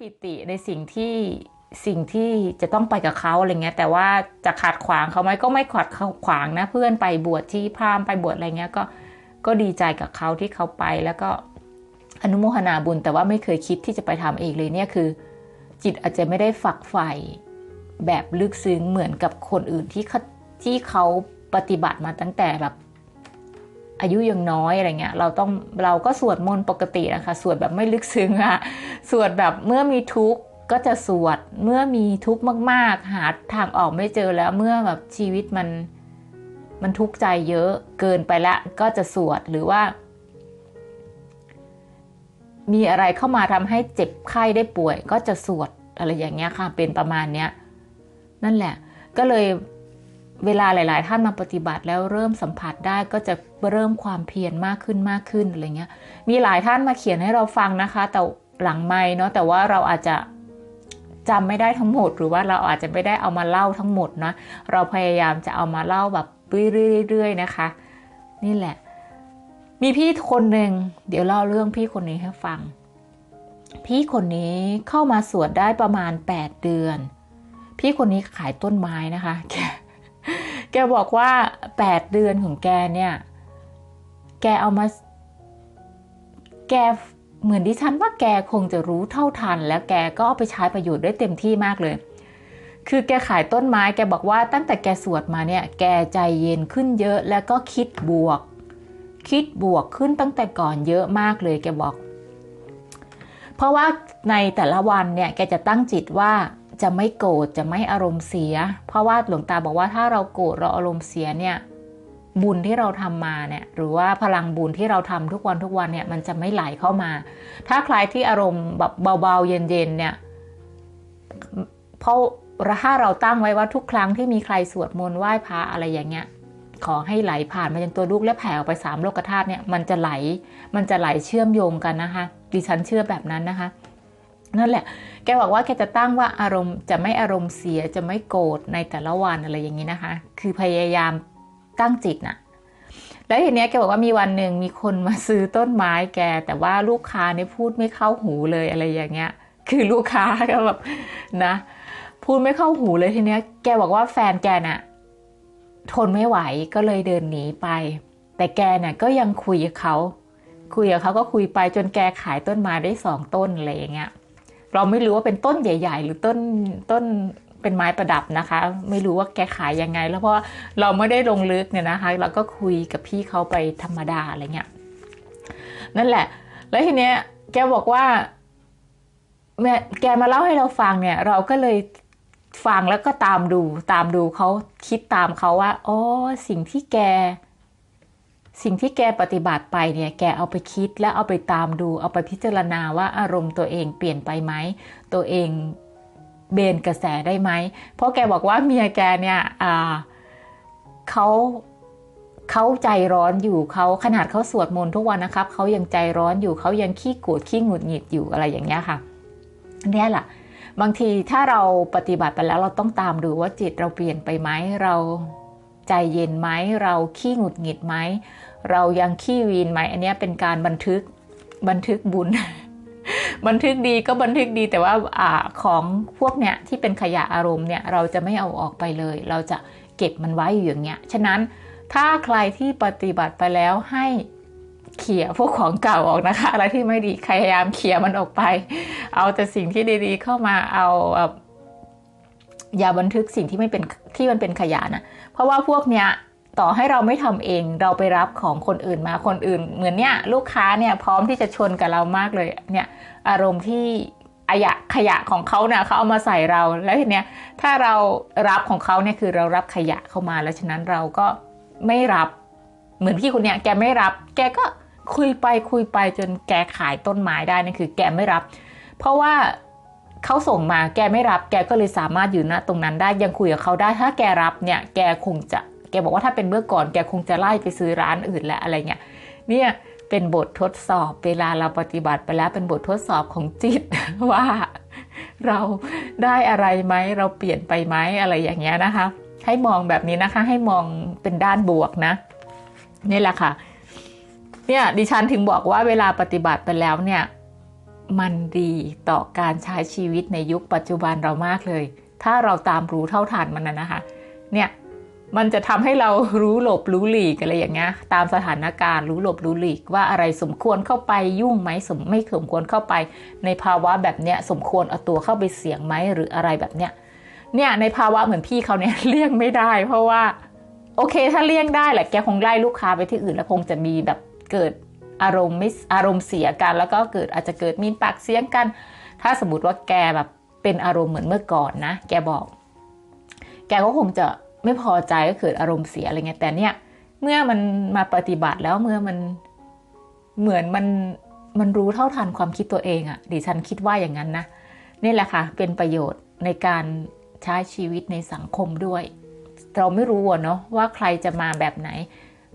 ปิติในสิ่งที่สิ่งที่จะต้องไปกับเขาอะไรเงี้ยแต่ว่าจะขัดขวางเขาไหมก็ไม่ขัดขวางนะเพื่อนไปบวชที่พรามไปบวชอะไรเงี้ยก็ก็ดีใจกับเขาที่เขาไปแล้วก็อนุโมทนาบุญ แต่ว่าไม่เคยคิดที่จะไปทำเองเลยเนี่ยคือ จิตอาจจะไม่ได้ฝักใฝ่แบบลึกซึ้งเหมือนกับคนอื่นที่เขาที่เขาปฏิบัติมาตั้งแต่แบบ อายุยังน้อยอะไรเงี้ยเราต้องเราก็สวดมนต์ปกตินะคะ สวดแบบไม่ลึกซึ้งอะสวดแบบเมื่อมีทุกข์ก็จะสวดเมื่อมีทุกข์มาก ๆ หาทางออกไม่เจอแล้วเมื่อแบบชีวิตมันมันทุกข์ใจเยอะเกินไปละก็จะสวดหรือว่า มีอะไรเข้ามาทำให้เจ็บไข้ได้ป่วย ก็จะสวดอะไรอย่างเงี้ยค่ะเป็นประมาณเนี้ยนั่นแหละ ก็เลย เวลาหลาย ๆ ท่านมาปฏิบัติแล้วเริ่มสัมผัสได้ก็จะเริ่มความเพียรมากขึ้นมากขึ้นอะไรเงี้ย มีหลายท่านมาเขียนให้เราฟังนะคะ แต่หลังไม่เนาะแต่ว่าเราอาจจะจำไม่ได้ทั้งหมด หรือว่าเราอาจจะไม่ได้เอามาเล่าทั้งหมดนะเราพยายามจะเอามาเล่าแบบเรื่อยๆนะคะ นี่แหละ มีพี่คนหนึ่งเดี๋ยวเล่าเรื่องพี่คนนี้ให้ฟัง พี่คนนี้เข้ามาสวดได้ประมาณ 8 เดือน พี่คนนี้ขายต้นไม้นะคะแก แกบอกว่า8เดือนของแกเนี่ย แกเอามา แกเหมือนดิฉันว่าแกคงจะรู้เท่าทัน แล้วแกก็เอาไปใช้ประโยชน์ได้เต็มที่มากเลย คือแกขายต้นไม้ แกบอกว่าตั้งแต่แกสวดมาเนี่ย แกใจเย็นขึ้นเยอะ แล้วก็คิดบวก คิดบวกขึ้นตั้งแต่ก่อนเยอะมากเลย แกบอก เพราะว่าในแต่ละวันเนี่ย แกจะตั้งจิตว่า จะไม่โกรธจะไม่อารมณ์เสีย เพราะว่าหลวงตาบอกว่าถ้าเราโกรธเราอารมณ์เสียเนี่ยบุญที่เราทำมาเนี่ยหรือว่าพลังบุญที่เราทำทุกวันทุกวันเนี่ยมันจะไม่ไหลเข้ามา ถ้าใครที่อารมณ์แบบเบาๆเย็นๆเนี่ยเพราะถ้าเราตั้งไว้ว่าทุกครั้งที่มีใครสวดมนต์ไหว้พระอะไรอย่างเงี้ยขอให้ไหลผ่านมายังตัวลูกและแผ่ออกไปสามโลกธาตุเนี่ยมันจะไหลมันจะไหลเชื่อมโยงกันนะคะดิฉันเชื่อแบบนั้นนะคะ นั่นแหละ แกบอกว่าแกจะตั้งว่าอารมณ์จะไม่อารมณ์เสียจะไม่โกรธในแต่ละวันอะไรอย่างนี้นะคะ คือพยายามตั้งจิตน่ะแล้วทีเนี้ยแกบอกว่ามีวันหนึ่งมีคนมาซื้อต้นไม้แก แต่ว่าลูกค้าเนี่ยพูดไม่เข้าหูเลยอะไรอย่างเงี้ย คือลูกค้าก็แบบนะ พูดไม่เข้าหูเลยทีเนี้ย แกบอกว่าแฟนแกน่ะ ทนไม่ไหวก็เลยเดินหนีไป แต่แกเนี่ยก็ยังคุยกับเขา คุยกับเขาก็คุยไปจนแกขายต้นไม้ได้สองต้นอะไรอย่างเงี้ย เราไม่รู้ว่าเป็นต้นใหญ่ ๆ หรือต้นต้นเป็นไม้ประดับนะคะ ไม่รู้ว่าแกขายยังไง แล้วเพราะเราไม่ได้ลงลึกเนี่ยนะคะ เราก็คุยกับพี่เขาไปธรรมดาอะไรเงี้ยนั่นแหละ แล้วทีเนี้ยแกบอกว่าแม่แกมาเล่าให้เราฟังเนี่ย เราก็เลยฟังแล้วก็ตามดูตามดูเขาคิดตามเขาว่าอ๋อสิ่งที่แก สิ่งที่แกปฏิบัติไปเนี่ยแกเอาไปคิดแล้วเอาไปตามดู เอาไปพิจารณาว่าอารมณ์ตัวเองเปลี่ยนไปไหม ตัวเองเบนกระแสได้ไหม เพราะแกบอกว่าเมียแกเนี่ยเขาเขาใจร้อนอยู่เขาขนาดเขาสวดมนต์ทุกวันนะครับเขายังใจร้อนอยู่เขายังขี้โกรธขี้หงุดหงิดอยู่อะไรอย่างเงี้ยค่ะเนี่ยแหละบางทีถ้าเราปฏิบัติไปแล้วเราต้องตามดูว่าจิตเราเปลี่ยนไปไหมเราใจเย็นไหมเราขี้หงุดหงิดไหม เรายังขี้วีนไหม อันนี้เป็นการบันทึกบันทึกบุญ บันทึกดีก็บันทึกดีแต่ว่าอของพวกเนี้ยที่เป็นขยะอารมณ์เนี่ยเราจะไม่เอาออกไปเลย เราจะเก็บมันไว้อยู่อย่างเงี้ยฉะนั้นถ้าใครที่ปฏิบัติไปแล้วให้เขี่ยพวกของเก่าออกนะคะ อะไรที่ไม่ดีพยายามเขี่ยมันออกไป เอาแต่สิ่งที่ดีๆเข้ามาเอาอย่าบันทึกสิ่งที่ไม่เป็นที่มันเป็นขยะนะเพราะว่าพวกเนี้ย ต่อให้เราไม่ทำเองเราไปรับของคนอื่นมาคนอื่น เหมือนเนี้ยลูกค้าเนี่ยพร้อมที่จะชนกับเรามากเลยเนี่ยอารมณ์ที่อายะขยะของเขาเนี่ยเขาเอามาใส่เราแล้วทีเนี้ยถ้าเรารับของเขาเนี่ยคือเรารับขยะเข้ามาแล้วฉะนั้นเราก็ไม่รับเหมือนพี่คนเนี้ยแกไม่รับ แกก็คุยไปคุยไปจนแกขายต้นไม้ได้นี่คือแกไม่รับ เพราะว่าเขาส่งมาแกไม่รับ แกก็เลยสามารถอยู่ณตรงนั้นได้ยังคุยกับเขาได้ถ้าแกรับเนี่ยแกคงจะ บอกว่าถ้าเป็นเมื่อก่อนแกคงจะไล่ไปซื้อร้านอื่นแล้วอะไรเงี้ยเนี่ยเป็นบททดสอบเวลาเราปฏิบัติไปแล้วเป็นบททดสอบของจิตว่าเราได้อะไรไหมเราเปลี่ยนไปไหมอะไรอย่างเงี้ยนะคะ ให้มองแบบนี้นะคะ ให้มองเป็นด้านบวกนะนี่แหละค่ะเนี่ยดิฉันถึงบอกว่าเวลาปฏิบัติไปแล้วเนี่ยมันดีต่อการใช้ชีวิตในยุคปัจจุบันเรามากเลย ถ้าเราตามรู้เท่าทันมันนะนะคะ เนี่ย มันจะทำให้เรารู้หลบรู้หลีกอะไรอย่างเงี้ยตามสถานการณ์รู้หลบรู้หลีกว่าอะไรสมควรเข้าไปยุ่งไหมสมไม่สมควรเข้าไป ในภาวะแบบเนี้ยสมควรเอาตัวเข้าไปเสี่ยงไหมหรืออะไรแบบเนี้ยเนี่ยในภาวะเหมือนพี่เขาเนี่ยเลี่ยงไม่ได้ เพราะว่า โอเคถ้าเลี่ยงได้แหละแกคงไล่ลูกค้าไปที่อื่นแล้วคงจะมีแบบเกิดอารมณ์ไม่อารมณ์เสียกัน แล้วก็เกิดอาจจะเกิดมีปากเสียงกัน ถ้าสมมติว่าแกแบบเป็นอารมณ์เหมือนเมื่อก่อนนะ แกบอก แกก็คงจะ ไม่พอใจก็เกิดอารมณ์เสียอะไรเงี้ยแต่เนี่ยเมื่อมันมาปฏิบัติแล้วเมื่อมันเหมือนมันมันรู้เท่าทันความคิดตัวเองอะ่ะดิฉันคิดว่าอย่างนั้นนะนี่แหละค่ะเป็นประโยชน์ในการใช้ชีวิตในสังคมด้วย เราไม่รู้เนาะว่าใครจะมาแบบไหน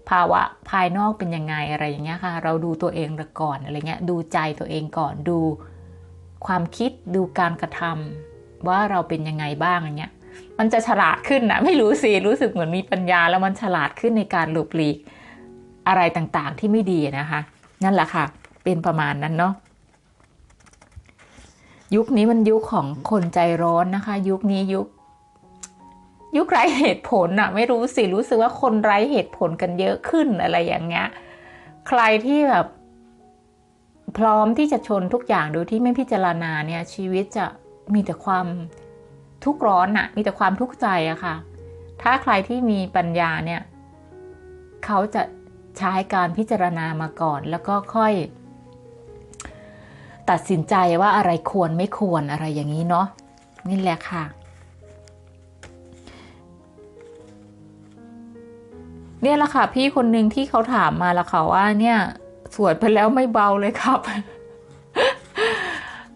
ภาวะภายนอกเป็นยังไงอะไรอย่างเงี้ยค่ะ เราดูตัวเองก่อนอะไรเงี้ยดูใจตัวเองก่อนดูความคิดดูการกระทำว่าเราเป็นยังไงบ้างอย่างเงี้ย มันจะฉลาดขึ้นนะไม่รู้สิรู้สึกเหมือนมีปัญญา แล้วมันฉลาดขึ้นในการหลบหลีกอะไรต่างๆที่ไม่ดีนะคะ นั่นแหละค่ะ เป็นประมาณนั้นเนาะยุคนี้มันยุคของคนใจร้อนนะคะ ยุคนี้ยุค ยุคไร้เหตุผลอะไม่รู้สิรู้สึกว่าคนไร้เหตุผลกันเยอะขึ้นอะไรอย่างเงี้ยใครที่แบบพร้อมที่จะชนทุกอย่างโดยที่ไม่พิจารณาเนี่ยชีวิตจะมีแต่ความ ทุกร้อนอะมีแต่ความทุกข์ใจอะค่ะ ถ้าใครที่มีปัญญาเนี่ย เขาจะใช้การพิจารณามาก่อน แล้วก็ค่อย ตัดสินใจว่าอะไรควรไม่ควรอะไรอย่างนี้เนาะนี่แหละค่ะ เนี่ยแหละค่ะ พี่คนหนึ่งที่เขาถามมาล้วค่ะว่า เนี่ย สวดไปแล้วไม่เบาเลยครับ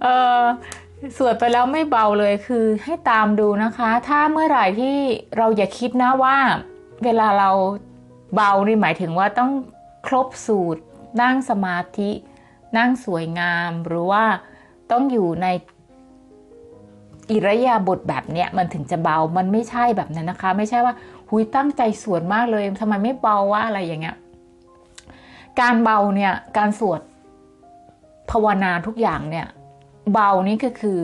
เออ สวดไปแล้วไม่เบาเลยคือให้ตามดูนะคะ ถ้าเมื่อไหร่ที่เราอย่าคิดนะว่า เวลาเราเบานี่หมายถึงว่าต้องครบสูตร นั่งสมาธิ นั่งสวยงาม หรือว่าต้องอยู่ในอิรยาบทแบบเนี้ยมันถึงจะเบา มันไม่ใช่แบบนั้นนะคะ ไม่ใช่ว่าหุยตั้งใจสวดมากเลยทำไมไม่เบาว่าอะไรอย่างเงี้ย การเบาเนี่ย การสวดภาวนาทุกอย่างเนี่ย เบานี่ก็คือ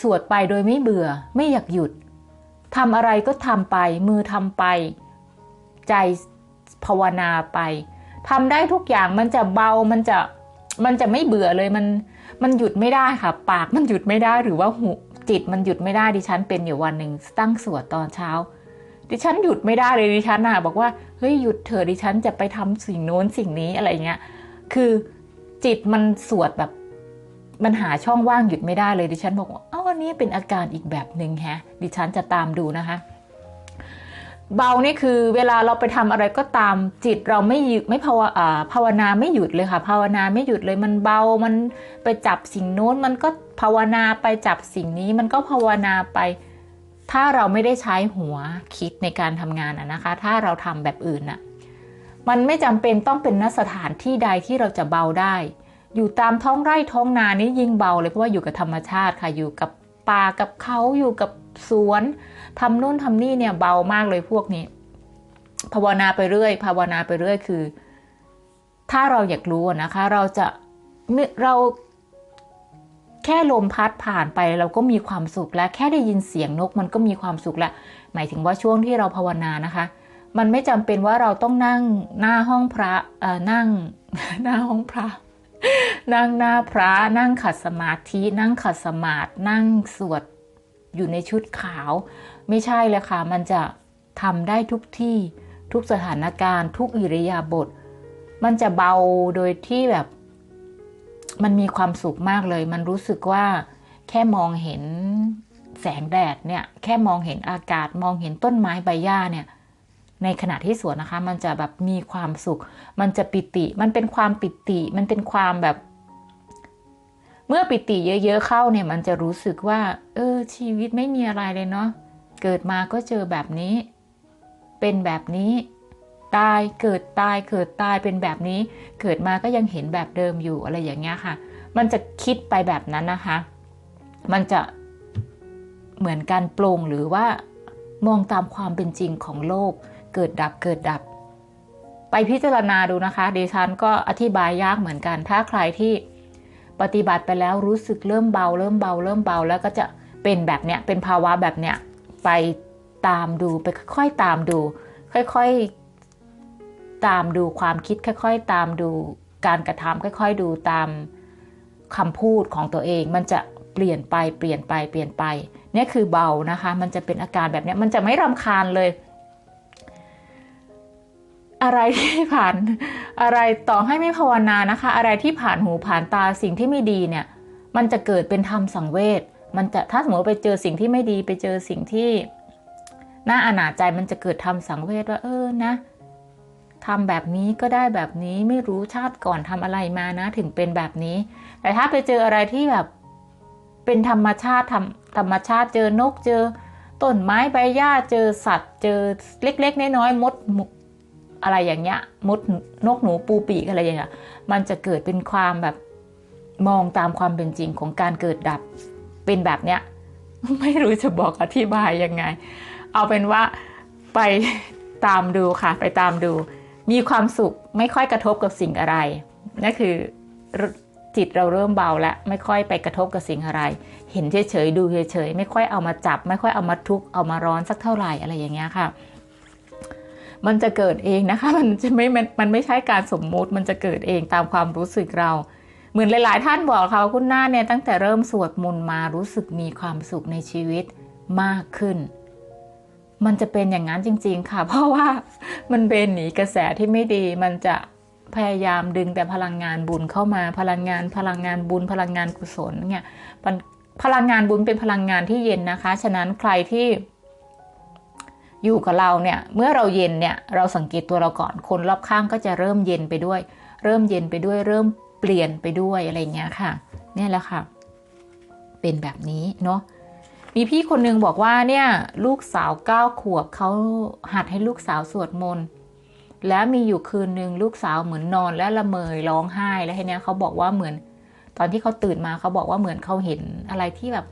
สวดไปโดยไม่เบื่อไม่อยากหยุดทำอะไรก็ทำไป มือทำไป ใจภาวนาไปทำได้ทุกอย่างมันจะเบามันจะมันจะไม่เบื่อเลยมันมันหยุดไม่ได้ค่ะ ปากมันหยุดไม่ได้หรือว่าหูจิตมันหยุดไม่ได้ดิฉันเป็นอยู่วันหนึ่งตั้งสวดตอนเช้า ดิฉันหยุดไม่ได้เลยดิฉันน่ะบอกว่าเฮ้ยหยุดเถอะดิฉันจะไปทำสิ่งโน้นสิ่งนี้อะไรเงี้ยคือจิตมันสวดแบบ มันหาช่องว่างหยุดไม่ได้เลยดิฉันบอกว่าอ๋อนี่เป็นอาการอีกแบบหนึ่งแฮะ ดิฉันจะตามดูนะคะ เบานี่คือเวลาเราไปทำอะไรก็ตามจิตเราไม่หยุดไม่ภาวภาวนาไม่หยุดเลยค่ะ ภาวนาไม่หยุดเลยมันเบามันไปจับสิ่งโน้น มันก็ภาวนาไปจับสิ่งนี้ มันก็ภาวนาไป ถ้าเราไม่ได้ใช้หัวคิดในการทำงานอะนะคะ ถ้าเราทำแบบอื่นอะมันไม่จำเป็นต้องเป็นนสถานที่ใดที่เราจะเบาได้ อยู่ตามท้องไร่ท้องนานี่ยิ่งเบาเลยเพราะว่าอยู่กับธรรมชาติค่ะ อยู่กับป่ากับเขาอยู่กับสวนทำนู่นทำนี่เนี่ยเบามากเลยพวกนี้ ภาวนาไปเรื่อย ภาวนาไปเรื่อยคือ ถ้าเราอยากรู้นะคะ เราจะเราแค่ลมพัดผ่านไปเราก็มีความสุขแล้วแค่ได้ยินเสียงนกมันก็มีความสุขแล้วหมายถึงว่าช่วงที่เราภาวนานะคะ มันไม่จำเป็นว่าเราต้องนั่งหน้าห้องพระเอ่อนั่งหน้าห้องพระ นั่งหน้าพระนั่งขัดสมาธินั่งขัดสมาธินั่งสวดอยู่ในชุดขาว ไม่ใช่เลยค่ะ มันจะทำได้ทุกที่ทุกสถานการณ์ทุกอิริยาบถมันจะเบาโดยที่แบบ มันมีความสุขมากเลย มันรู้สึกว่าแค่มองเห็นแสงแดดเนี่ย แค่มองเห็นอากาศมองเห็นต้นไม้ใบหญ้าเนี่ย ในขณะที่สวดนะคะ มันจะแบบมีความสุข มันจะปิติ มันเป็นความปิติ มันเป็นความแบบ เมื่อปิติเยอะๆเข้าเนี่ย มันจะรู้สึกว่า เออ ชีวิตไม่มีอะไรเลยเนาะเกิดมาก็เจอแบบนี้ เป็นแบบนี้ ตายเกิดตายเกิดตายเป็นแบบนี้ เกิดมาก็ยังเห็นแบบเดิมอยู่อะไรอย่างเงี้ยค่ะ มันจะคิดไปแบบนั้นนะคะ มันจะเหมือนการปลงหรือว่ามองตามความเป็นจริงของโลก เกิดดับเกิดดับ ไปพิจารณาดูนะคะดิฉันก็อธิบายยากเหมือนกัน ถ้าใครที่ปฏิบัติไปแล้วรู้สึกเริ่มเบา เริ่มเบา เริ่มเบาแล้วก็จะเป็นแบบเนี้ยเป็นภาวะแบบเนี้ยไปตามดูไปค่อยๆตามดู ค่อยๆตามดูความคิดค่อย ๆ ตามดูการกระทำค่อย ๆ ดูตามคำพูดของตัวเอง มันจะเปลี่ยนไปเปลี่ยนไปเปลี่ยนไปเนี่ยคือเบานะคะ มันจะเป็นอาการแบบนี้มันจะไม่รำคาญเลย อะไรที่ผ่านอะไรต่อให้ไม่ภาวนานะคะ อะไรที่ผ่านหูผ่านตาสิ่งที่ไม่ดีเนี่ย มันจะเกิดเป็นธรรมสังเวชมันจะถ้าสมมติไปเจอสิ่งที่ไม่ดีไปเจอสิ่งที่น่าอนาจใจมันจะเกิดธรรมสังเวชว่าเออนะทำแบบนี้ก็ได้แบบนี้ไม่รู้ชาติก่อนทำอะไรมานะ ถึงเป็นแบบนี้ แต่ถ้าไปเจออะไรที่แบบเป็นธรรมชาติธรรมธรรมชาติเจอนกเจอต้นไม้ใบหญ้าเจอสัตว์ เจอเล็ก ๆ น้อยๆมด อะไรอย่างเงี้ยมดนกหนูปูปีกอะไรอย่างเงี้ยมันจะเกิดเป็นความแบบมองตามความเป็นจริงของการเกิดดับเป็นแบบเนี้ยไม่รู้จะบอกอธิบายยังไง เอาเป็นว่าไปตามดูค่ะ ไปตามดู มีความสุขไม่ค่อยกระทบกับสิ่งอะไรนั่นคือจิตเราเริ่มเบาแล้วไม่ค่อยไปกระทบกับสิ่งอะไร เห็นเฉยๆดูเฉยๆไม่ค่อยเอามาจับ ไม่ค่อยเอามาทุกเอามาร้อนสักเท่าไหร่อะไรอย่างเงี้ยค่ะ มันจะเกิดเองนะคะ มันจะไม่มันไม่ใช่การสมมุติ มันจะเกิดเองตามความรู้สึกเรา เหมือนหลาย ๆ ท่านบอกค่ะคุณหน้าเนี่ยตั้งแต่เริ่มสวดมนต์มารู้สึกมีความสุขในชีวิตมากขึ้น มันจะเป็นอย่างนั้นจริง ๆ ค่ะ เพราะว่ามันเป็นหนีกระแสที่ไม่ดี มันจะพยายามดึงแต่พลังงานบุญเข้ามาพลังงานพลังงานบุญ พลังงานกุศลเนี่ยพลังงานบุญเป็นพลังงานที่เย็นนะคะ ฉะนั้นใครที่ อยู่กับเราเนี่ยเมื่อเราเย็นเนี่ยเราสังเกตตัวเราก่อนคนรอบข้างก็จะเริ่มเย็นไปด้วย เริ่มเย็นไปด้วยเริ่มเปลี่ยนไปด้วยอะไรเงี้ยค่ะ เนี่ยแหละค่ะ เป็นแบบนี้เนาะมีพี่คนนึงบอกว่าเนี่ยลูกสาวเก้าขวบเขาหัดให้ลูกสาวสวดมนต์แล้วมีอยู่คืนหนึ่งลูกสาวเหมือนนอนและละเมยร้องไห้แล้วทีเนี้ยเขาบอกว่าเหมือน ตอนที่เขาตื่นมาเขาบอกว่าเหมือนเขาเห็นอะไรที่แบบ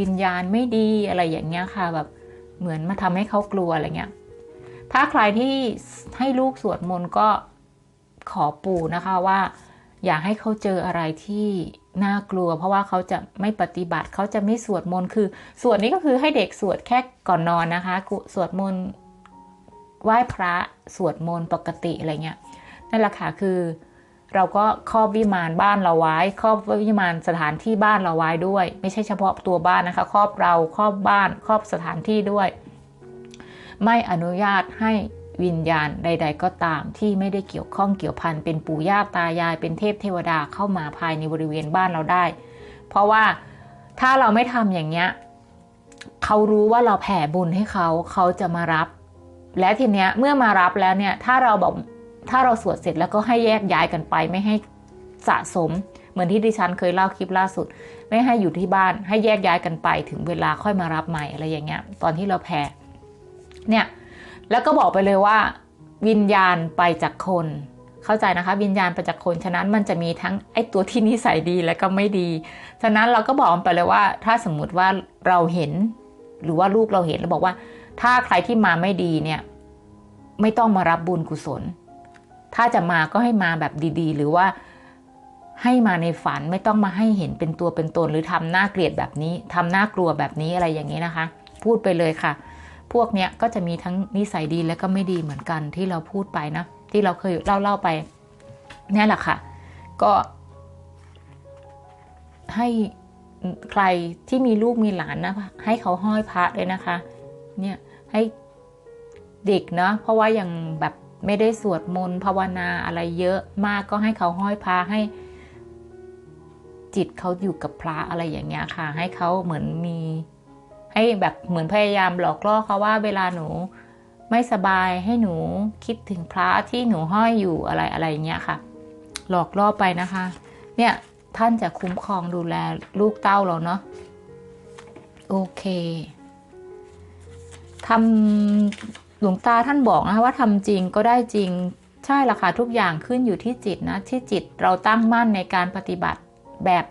วิญญาณไม่ดีอะไรอย่างเงี้ยค่ะแบบ เหมือนมาทำให้เขากลัวอะไรเงี้ย ถ้าใครที่ให้ลูกสวดมนต์ก็ขอปู่นะคะว่า อย่าให้เขาเจออะไรที่น่ากลัว เพราะว่าเขาจะไม่ปฏิบัติเขาจะไม่สวดมนต์คือ สวดนี้ก็คือให้เด็กสวดแค่ก่อนนอนนะคะสวดมนต์ไหว้พระสวดมนต์ปกติอะไรเงี้ยนั่นแหละค่ะคือ เราก็ครอบวิมานบ้านเราไว้ครอบวิมานสถานที่บ้านเราไว้ด้วย ไม่ใช่เฉพาะตัวบ้านนะคะครอบเราครอบบ้านครอบสถานที่ด้วย ไม่อนุญาตให้วิญญาณใด ๆ ก็ตามที่ไม่ได้เกี่ยวข้องเกี่ยวพันเป็นปู่ย่าตายายเป็นเทพเทวดาเข้ามาภายในบริเวณบ้านเราได้ เพราะว่าถ้าเราไม่ทำอย่างเนี้ยเขารู้ว่าเราแผ่บุญให้เขาเขาจะมารับ และทีเนี้ยเมื่อมารับแล้วเนี่ยถ้าเราบอก ถ้าเราสวดเสร็จแล้วก็ให้แยกย้ายกันไป ไม่ให้สะสม เหมือนที่ดิฉันเคยเล่าคลิปล่าสุด ไม่ให้อยู่ที่บ้านให้แยกย้ายกันไป ถึงเวลาค่อยมารับใหม่อะไรอย่างเงี้ย ตอนที่เราแผ่เนี่ย แล้วก็บอกไปเลยว่า วิญญาณไปจากคน เข้าใจนะคะ วิญญาณไปจากคนฉะนั้นมันจะมีทั้งไอ้ตัวที่นิสัยดีและก็ไม่ดี ฉะนั้นเราก็บอกไปเลยว่า ถ้าสมมุติว่าเราเห็น หรือว่าลูกเราเห็นเราบอกว่า ถ้าใครที่มาไม่ดีเนี่ย ไม่ต้องมารับบุญกุศล ถ้าจะมาก็ให้มาแบบดีๆ หรือว่าให้มาในฝันไม่ต้องมาให้เห็นเป็นตัวเป็นตนหรือทำหน้าเกลียดแบบนี้ทำหน้ากลัวแบบนี้อะไรอย่างนี้นะคะ พูดไปเลยค่ะ พวกเนี้ยก็จะมีทั้งนิสัยดีและก็ไม่ดีเหมือนกันที่เราพูดไปนะ ที่เราเคยเล่าเล่าไปนี่แหละค่ะ ก็ให้ใครที่มีลูกมีหลานนะให้เขาห้อยพระเลยนะคะ เนี่ยให้เด็กเนาะเพราะว่ายังแบบ ไม่ได้สวดมนต์ภาวนาอะไรเยอะมากก็ให้เขาห้อยพระให้จิตเขาอยู่กับพระอะไรอย่างเงี้ยค่ะ ให้เขาเหมือนมี ให้แบบเหมือนพยายามหลอกล่อเขาว่าเวลาหนูไม่สบายให้หนูคิดถึงพระที่หนูห้อยอยู่อะไรอะไรเงี้ยค่ะ หลอกล่อไปนะคะ เนี่ยท่านจะคุ้มครองดูแลลูกเต้าเราเนาะโอเคทำ หลวงตาท่านบอกนะว่าทำจริงก็ได้จริงใช่ละค่ะทุกอย่างขึ้นอยู่ที่จิตนะ ที่จิตเราตั้งมั่นในการปฏิบัติแบบ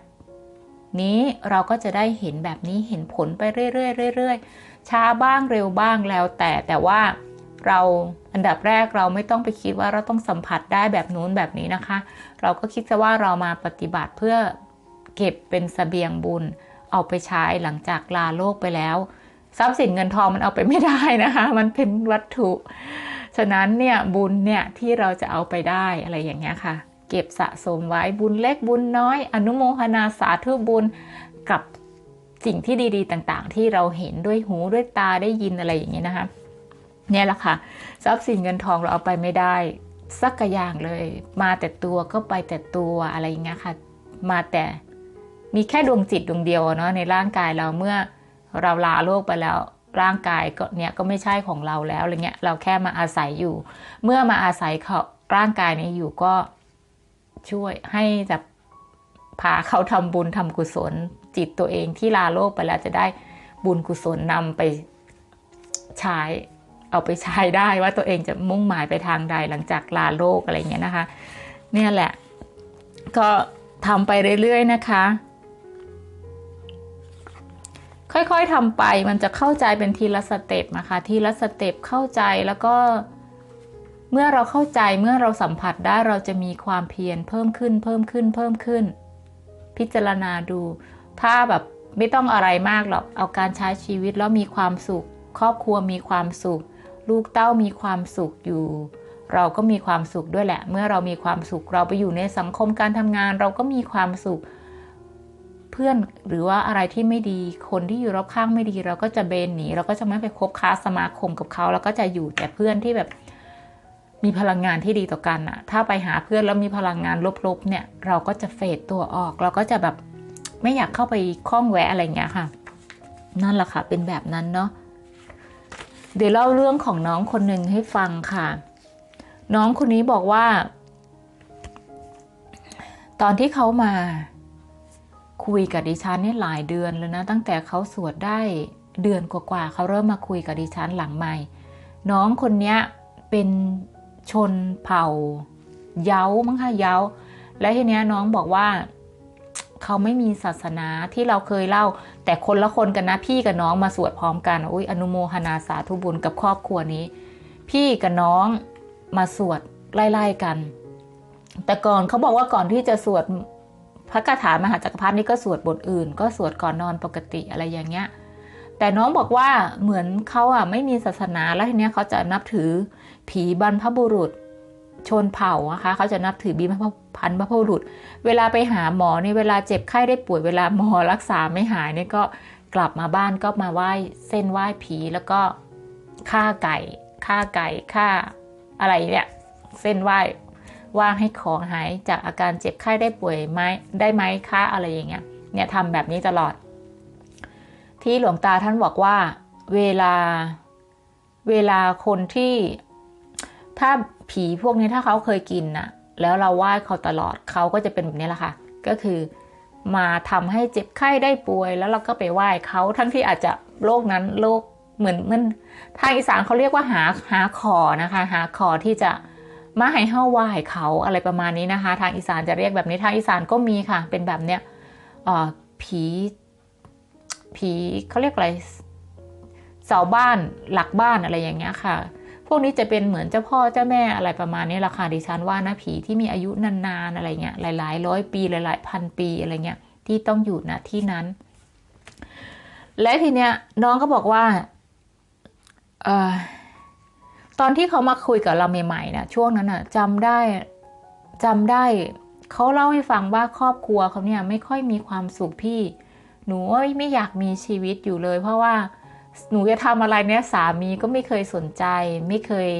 นี้เราก็จะได้เห็นแบบนี้เห็นผลไปเรื่อยๆเรื่อยๆช้าบ้างเร็วบ้างแล้วแต่แต่ว่าเราอันดับแรกเราไม่ต้องไปคิดว่าเราต้องสัมผัสได้แบบนู้นแบบนี้นะคะ เราก็คิดซะว่าเรามาปฏิบัติเพื่อเก็บเป็นสเสบียงบุญ เอาไปใช้หลังจากลาโลกไปแล้ว ทรัพย์สินเงินทองมันเอาไปไม่ได้นะคะ มันเป็นวัตถุ ฉะนั้นเนี่ยบุญเนี่ยที่เราจะเอาไปได้อะไรอย่างเงี้ยค่ะ เก็บสะสมไว้บุญเล็กบุญน้อย อนุโมทนาสาธุบุญกับสิ่งที่ดีๆต่างๆ ที่เราเห็นด้วยหูด้วยตาได้ยินอะไรอย่างเงี้ยนะคะเนี่ยแหละค่ะทรัพย์สินเงินทองเราเอาไปไม่ได้ สักกอย่างเลย มาแต่ตัวก็ไปแต่ตัวอะไรอย่างเงี้ยค่ะ มาแต่มีแค่ดวงจิตดวงเดียวเนาะในร่างกายเราเมื่อ เราลาโลกไปแล้วร่างกายก็เนี่ยก็ไม่ใช่ของเราแล้วอะไรเงี้ยเราแค่มาอาศัยอยู่ เมื่อมาอาศัยเขาร่างกายนี้อยู่ก็ช่วยให้แบบพาเขาทำบุญทำกุศล จิตตัวเองที่ลาโลกไปแล้วจะได้บุญกุศลนำไปใช้เอาไปใช้ได้ว่าตัวเองจะมุ่งหมายไปทางใดหลังจากลาโลกอะไรเงี้ยนะคะ เนี่ยแหละ ก็ทำไปเรื่อยๆนะคะ ค่อยๆทำไปมันจะเข้าใจเป็นทีละสเต็ปนะคะทีละสเต็ปเข้าใจแล้วก็ เมื่อเราเข้าใจเมื่อเราสัมผัสได้เราจะมีความเพียรเพิ่มขึ้นเพิ่มขึ้นเพิ่มขึ้น พิจารณาดู ถ้าแบบไม่ต้องอะไรมากหรอกเอาการใช้ชีวิตแล้วมีความสุข ครอบครัวมีความสุข ลูกเต้ามีความสุขอยู่ เราก็มีความสุขด้วยแหละ เมื่อเรามีความสุขเราไปอยู่ในสังคมการทำงาน เราก็มีความสุข เพื่อนหรือว่าอะไรที่ไม่ดีคนที่อยู่รอบข้างไม่ดี เราก็จะเบนหนีเราก็จะไม่ไปคบค้าสมาคมกับเขาเราก็จะอยู่แต่เพื่อนที่แบบมีพลังงานที่ดีต่อกันอะถ้าไปหาเพื่อนแล้วมีพลังงานลบๆเนี่ย เราก็จะเฟดตัวออก เราก็จะแบบไม่อยากเข้าไปคล้องแวะอะไรเงี้ยค่ะ นั่นแหละค่ะ เป็นแบบนั้นเนาะเดี๋ยวเล่าเรื่องของน้องคนหนึ่งให้ฟังค่ะ น้องคนนี้บอกว่า ตอนที่เขามา คุยกับดิฉันนี่หลายเดือนแล้วนะ ตั้งแต่เขาสวดได้เดือนกว่าๆเขาเริ่มมาคุยกับดิฉันหลังใหม่ น้องคนนี้เป็นชนเผ่า เย้ามั้งคะเย้า และทีเนี้ยน้องบอกว่าเขาไม่มีศาสนาที่เราเคยเล่า แต่คนละคนกันนะพี่กับน้องมาสวดพร้อมกันอุ้ยอนุโมทนาสาธุบุญกับครอบครัวนี้ พี่กับน้องมาสวดไล่ๆกัน แต่ก่อนเขาบอกว่าก่อนที่จะสวด พระคาถามหาจักรพรรดินี่ก็สวดบทอื่น ก็สวดก่อนนอนปกติอะไรอย่างเงี้ย แต่น้องบอกว่าเหมือนเขาอะไม่มีศาสนาแล้วทีเนี้ยเขาจะนับถือผีบรรพบุรุษชนเผ่านะคะเขาจะนับถือบีพันพระบุรุษ เวลาไปหาหมอเนี่ยเวลาเจ็บไข้ได้ป่วยเวลาหมอรักษาไม่หายนี่ก็กลับมาบ้านก็มาไหว้เส้นไหว้ผีแล้วก็ฆ่าไก่ฆ่าไก่ฆ่าอะไรเนี่ยเส้นไหว้ ว่าให้ของหายจากอาการเจ็บไข้ได้ป่วยไหมได้ไหมคะอะไรอย่างเงี้ยเนี่ยทำแบบนี้ตลอด ที่หลวงตาท่านบอกว่า เวลาเวลาคนที่ถ้าผีพวกนี้ถ้าเขาเคยกินน่ะ แล้วเราไหว้เขาตลอดเขาก็จะเป็นแบบนี้แหละค่ะ ก็คือมาทำให้เจ็บไข้ได้ป่วย แล้วเราก็ไปไหว้เขาทั้งที่อาจจะโรคนั้นโรคเหมือนมันทางอีสานเขาเรียกว่าหาหาขอนะคะ หาขอที่จะ มาให้เฮ้าไหว้เขาอะไรประมาณนี้นะคะ ทางอีสานจะเรียกแบบนี้ทางอีสานก็มีค่ะ เป็นแบบเนี้ยผีผีเขาเรียกอะไรเสาบ้านหลักบ้านอะไรอย่างเงี้ยค่ะ พวกนี้จะเป็นเหมือนเจ้าพ่อเจ้าแม่อะไรประมาณนี้ราคาดิฉันว่านะผีที่มีอายุนานๆอะไรเงี้ยหลายๆร้อยปีหลายๆพันปีอะไรเงี้ยที่ต้องอยู่ณที่นั้น และทีเนี้ยน้องก็บอกว่าออ ตอนที่เขามาคุยกับเราใหม่ๆนะช่วงนั้นอะจำได้จำได้ เขาเล่าให้ฟังว่าครอบครัวเขาเนี่ยไม่ค่อยมีความสุขพี่ หนูไม่อยากมีชีวิตอยู่เลย เพราะว่าหนูจะทำอะไรเนี่ยสามีก็ไม่เคยสนใจ ไม่เคย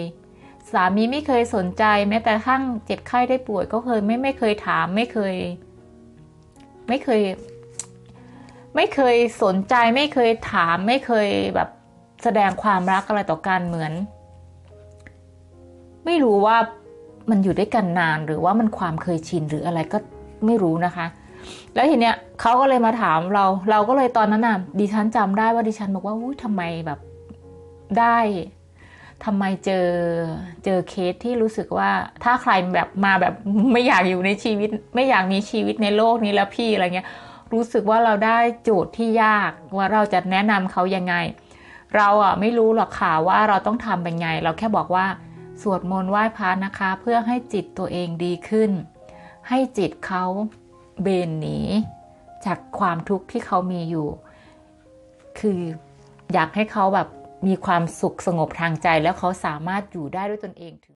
สามีไม่เคยสนใจ แม้แต่ทั้งเจ็บไข้ได้ป่วยก็เคยไม่ไม่เคยถามไม่เคย ไม่เคย ไม่เคยสนใจ ไม่เคยถาม ไม่เคยแบบแสดงความรักอะไรต่อกันเหมือน ไม่รู้ว่ามันอยู่ด้วยกันนานหรือว่ามันความเคยชินหรืออะไรก็ไม่รู้นะคะ แล้วทีเนี้ยเขาก็เลยมาถามเรา เราก็เลยตอนนั้นน่ะดิฉันจำได้ว่าดิฉันบอกว่าอุ้ยทำไมแบบได้ทำไมเจอเจอเคสที่รู้สึกว่าถ้าใครแบบมาแบบไม่อยากอยู่ในชีวิต ไม่อยากมีชีวิตในโลกนี้แล้วพี่อะไรเงี้ยรู้สึกว่าเราได้โจทย์ที่ยากว่าเราจะแนะนำเขายังไง เราอะไม่รู้หรอกค่ะว่าเราต้องทำเป็นไง เราแค่บอกว่า สวดมนต์ไหว้พระนะคะ เพื่อให้จิตตัวเองดีขึ้น ให้จิตเขาเบนหนีจากความทุกข์ที่เขามีอยู่ คืออยากให้เขาแบบมีความสุขสงบทางใจแล้วเขาสามารถอยู่ได้ด้วยตนเองถึง